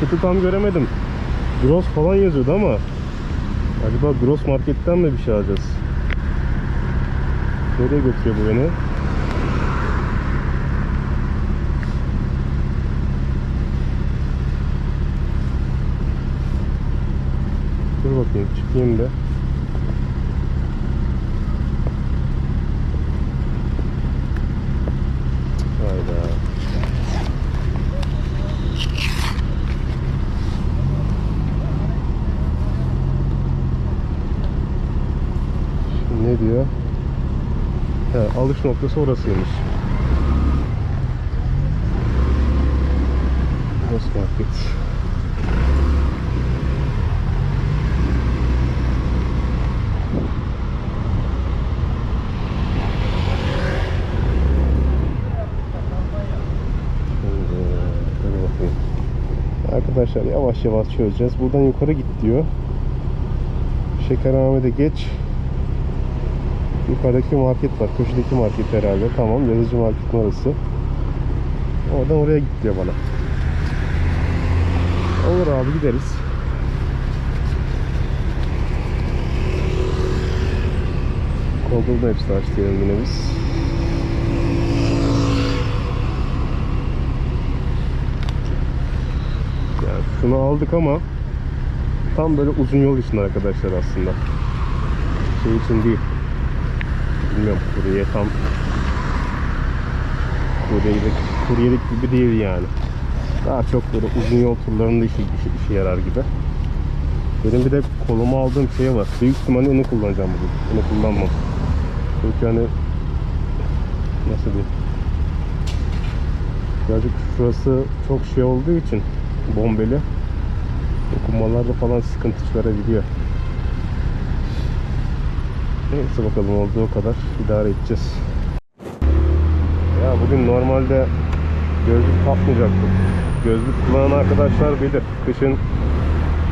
Marketi tam göremedim. Gross falan yazıyordu ama acaba Gross Market'ten mi bir şey alacağız? Nereye götürüyor bu beni? Dur bakayım çıkayım da. Hayda. Şimdi ne? He, alış noktası orasıymış. Ross Market. Arkadaşlar yavaş yavaş çözeceğiz. Buradan yukarı git diyor. Şekerhane'de geç. Yukarıdaki market var. Köşedeki market herhalde. Tamam. Yazıcı market orası. Oradan oraya git diyor bana. Olur abi gideriz. Google'da hepsini aç diyelim yine biz. Yani şunu aldık ama tam böyle uzun yol için arkadaşlar aslında. Şey için değil. Bilmiyorum kurye tam kuryelik, kuryelik gibi değil yani. Daha çok böyle uzun yol turlarında işe, işe, işe yarar gibi. Benim bir de koluma aldığım şey var. Büyük ihtimalle onu kullanacağım bugün. Bunu kullanmam. Çünkü hani nasıl diyeyim? Birazcık şurası çok şey olduğu için bombeli dokunmalarda falan sıkıntı çıkarabiliyor. Neyse bakalım olduğu kadar idare edeceğiz. Ya bugün normalde gözlük takmayacaktım. Gözlük kullanan arkadaşlar bilir. Kışın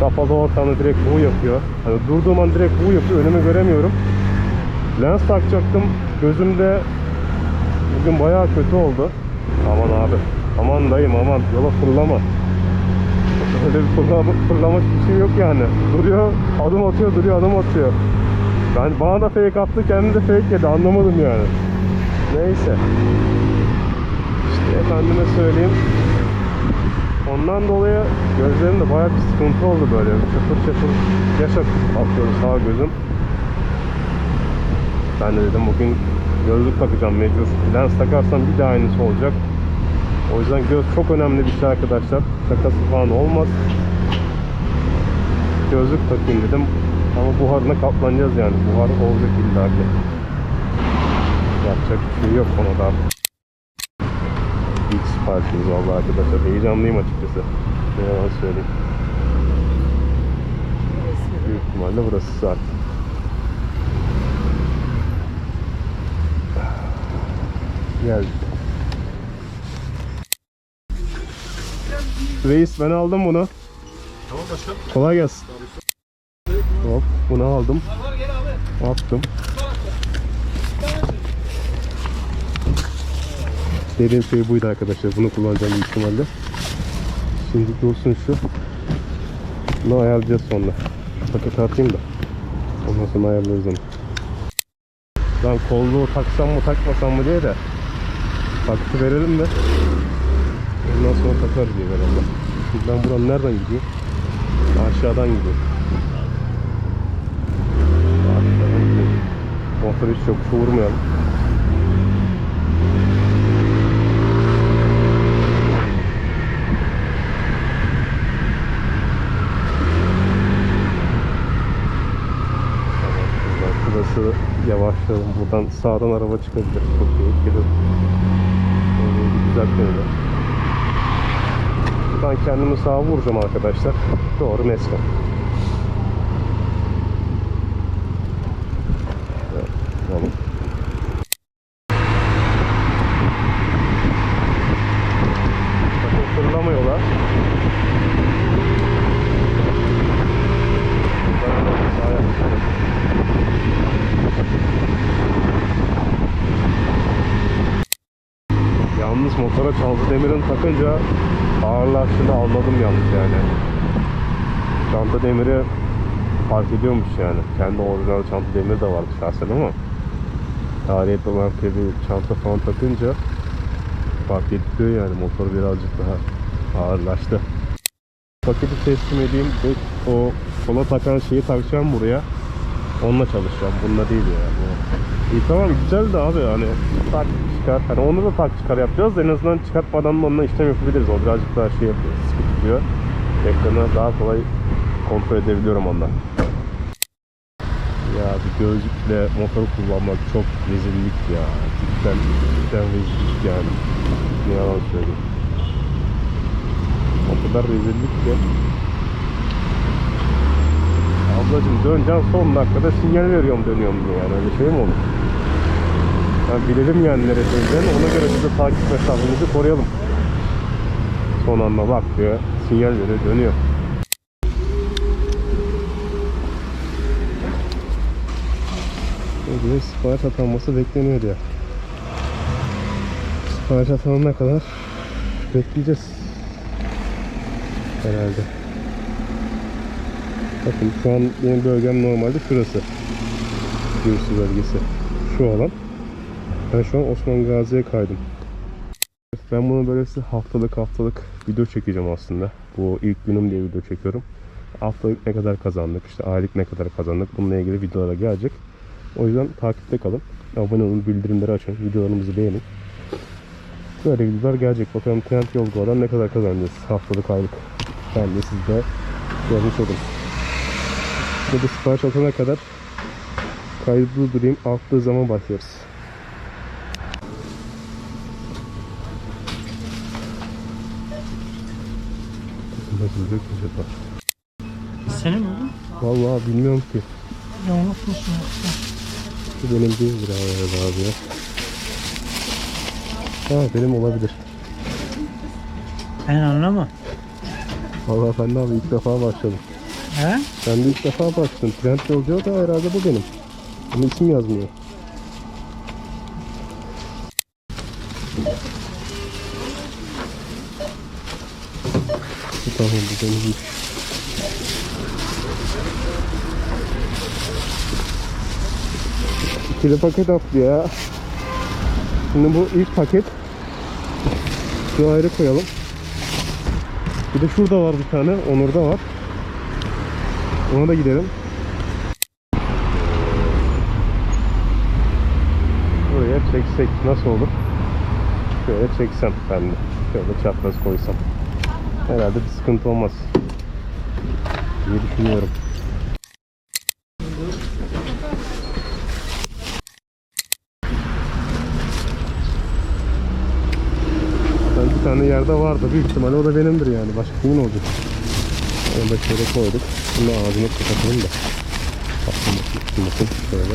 kapalı ortamda direkt bu yapıyor. Hani durduğum an direkt bu yapıyor. Önümü göremiyorum. Lens takacaktım. Gözümde bugün bayağı kötü oldu. Aman abi. Aman dayım aman. Yola fırlama. Öyle bir fırlama, fırlama bir şey yok yani. Duruyor, adım atıyor, duruyor, adım atıyor. Ben bana da fake attı, kendi de fake yedi. Anlamadım yani. Neyse. İşte efendime söyleyeyim. Ondan dolayı gözlerimde bayağı bir sıkıntı oldu böyle. Çatır çatır yaş atıyor sağ gözüm. Ben de dedim bugün gözlük takacağım mecbur. Lens takarsam bir daha aynısı olacak. O yüzden göz çok önemli bir şey arkadaşlar. Şakası falan olmaz. Gözlük takayım dedim. Ama buharına katlanacağız yani. Buhar olacak illa ki. Yapacak bir şey yok ona da. İlk siparişimiz vallahi arkadaşlar. Heyecanlıyım açıkçası. Ne yalan söyleyeyim. Büyük ihtimalle burası zaten. Geldik. Reis ben aldım bunu. Tamam başkan. Kolay gelsin. Bunu aldım. Attım. Dediğim şey buydu arkadaşlar. Bunu kullanacağım büyük ihtimalle. Şimdi dursun şu. Bunu ayarlayacağız sonra. Şu paketi atayım da. Ondan sonra ayarlarız onu. Lan kolluğu taksam mı takmasam mı diye de paketi verelim de ondan sonra takar diye herhalde. Ben buradan nereden gidiyor? Aşağıdan gidiyor. Aşağıdan gidiyor. Motoru hiç buradan şurası yavaşlayalım. Buradan sağdan araba çıkabilir. Çok iyi. Gelir. Bir düzeltmeyelim. Buradan kendimi sağa vuracağım arkadaşlar. Doğru Mesko. Evet, tamam. Bakın fırlama yola. Buradan sağa yapıştırdım. Çaldı demirin takınca ağırlaştığını anladım yalnız yani. Çanta demiri fark ediyormuş yani. Kendi orijinal çanta demiri de vardı şahsen ama Alet olan bir çanta falan takınca fark ettiriyor yani motor birazcık daha ağırlaştı. Paketi teslim edeyim ve o kola takan şeyi takacağım buraya. Onunla çalışacağım. Bununla değil yani. İyi tamam güzel de abi hani tak çıkar. Hani onu da tak çıkar yapacağız da en azından çıkartmadan da onunla işlem yapabiliriz. O birazcık daha şey yapıyor. Sıkı tutuyor. Ekranı daha kolay kontrol edebiliyorum ondan. Ya bir gözlükle motor kullanmak çok rezillik ya. Cidden, cidden rezillik yani. Ne yalan söyleyeyim. O kadar rezillik ki. Ablacım döneceğim son dakikada sinyal veriyorum dönüyorum diye yani öyle şey mi olur? Bilelim yani döneceğini ona göre biz de takip mesafemizi koruyalım. Son anda bak diyor sinyal veriyor dönüyor. Öyle sipariş atanması bekleniyor diyor. Sipariş atanana kadar bekleyeceğiz. Herhalde. Bakın şu an benim bölgem normalde şurası. Gürsi bölgesi. Şu alan. Ben şu an Osman Gazi'ye kaydım. Ben bunu böyle haftalık haftalık video çekeceğim aslında. Bu ilk günüm diye video çekiyorum. Haftalık ne kadar kazandık, işte aylık ne kadar kazandık bununla ilgili videolara gelecek. O yüzden takipte kalın. Abone olun, bildirimleri açın, videolarımızı beğenin. Böyle videolar gelecek. Bakalım Trend Yolgo'dan ne kadar kazanacağız haftalık aylık. Ben de sizde görmüş olurum. Burada sipariş atana kadar kaydı durdurayım. Arttığı zaman başlarız. Nasıl bir acaba? Senin mi bu? Vallahi bilmiyorum ki. Ya unutmuşsun yoksa. Bu benim değildir abi, abi ya. Ha benim olabilir. Ben anlamam. Vallahi ben de abi ilk defa başladım. He? Ben de ilk defa başladım. Trend yolcu da herhalde bu benim. Ama isim yazmıyor. Tamam bu benimmiş. İkili paket attı ya. Şimdi bu ilk paket. Şu ayrı koyalım. Bir de şurada var bir tane. Onur'da var. Ona da gidelim. Buraya çeksek nasıl olur? Şöyle çeksem ben de. Şöyle çapraz koysam. Herhalde bir sıkıntı olmaz. diye düşünüyorum. Zaten bir tane yerde vardı. Büyük ihtimalle o da benimdir yani. Başka kimin olacak? Onu da şöyle koyduk. Bunu ağzını kapatalım da. Patlamasın, tutmasın. Şöyle.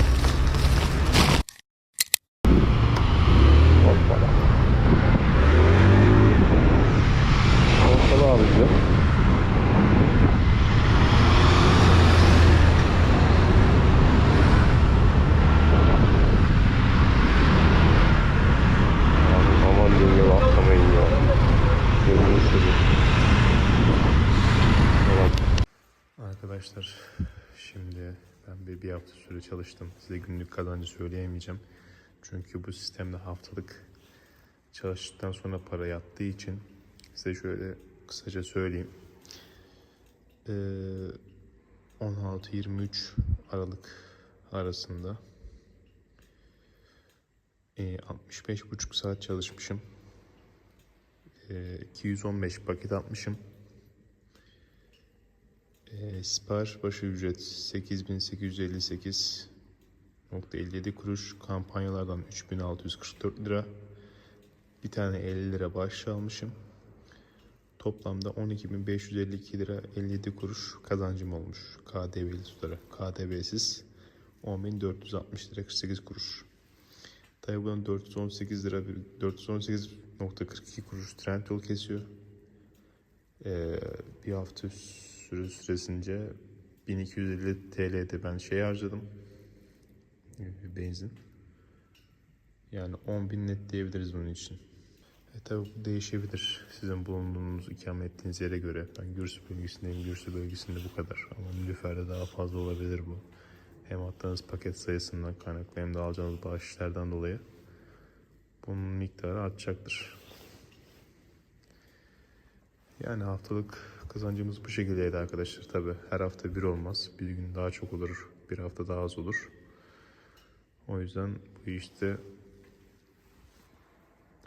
Hoppala. Hoppala abi bize. Abi aman diyeyim atlamayın ya. Gözünü seveyim. Tamam. Arkadaşlar şimdi ben bir, bir hafta süre çalıştım. Size günlük kazancı söyleyemeyeceğim. Çünkü bu sistemde haftalık çalıştıktan sonra para yattığı için size şöyle kısaca söyleyeyim. Ee, 16-23 Aralık arasında e, 65,5 saat çalışmışım. E, 215 paket atmışım. E, başı ücret 8858.57 kuruş. Kampanyalardan 3644 lira. Bir tane 50 lira bağış almışım. Toplamda 12.552 lira 57 kuruş kazancım olmuş. KDV'li tutarı. KDV'siz 10.460 lira 48 kuruş. Tabii bunun 418 lira 418.42 kuruş trend yol kesiyor. Ee, bir hafta süre süresince 1250 TL'de ben şey harcadım. Ee, Benzin. Yani 10.000 net diyebiliriz bunun için. E tabi bu değişebilir. Sizin bulunduğunuz, ikamet ettiğiniz yere göre. Ben Gürsü bölgesindeyim. Gürsü bölgesinde bu kadar. Ama Nilüfer'de daha fazla olabilir bu. Hem attığınız paket sayısından kaynaklı hem de alacağınız bağışlardan dolayı bunun miktarı artacaktır. Yani haftalık kazancımız bu şekildeydi arkadaşlar. Tabi her hafta bir olmaz. Bir gün daha çok olur, bir hafta daha az olur. O yüzden bu işte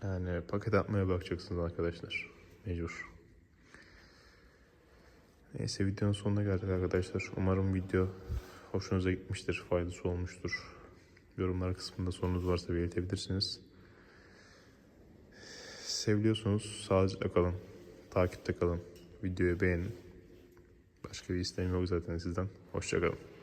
yani paket atmaya bakacaksınız arkadaşlar. Mecbur. Neyse videonun sonuna geldik arkadaşlar. Umarım video hoşunuza gitmiştir, faydası olmuştur. Yorumlar kısmında sorunuz varsa belirtebilirsiniz. Seviliyorsunuz, sağlıcakla kalın, takipte kalın, beğenin. Başka bir isteğim yok zaten sizden. Hoşçakalın.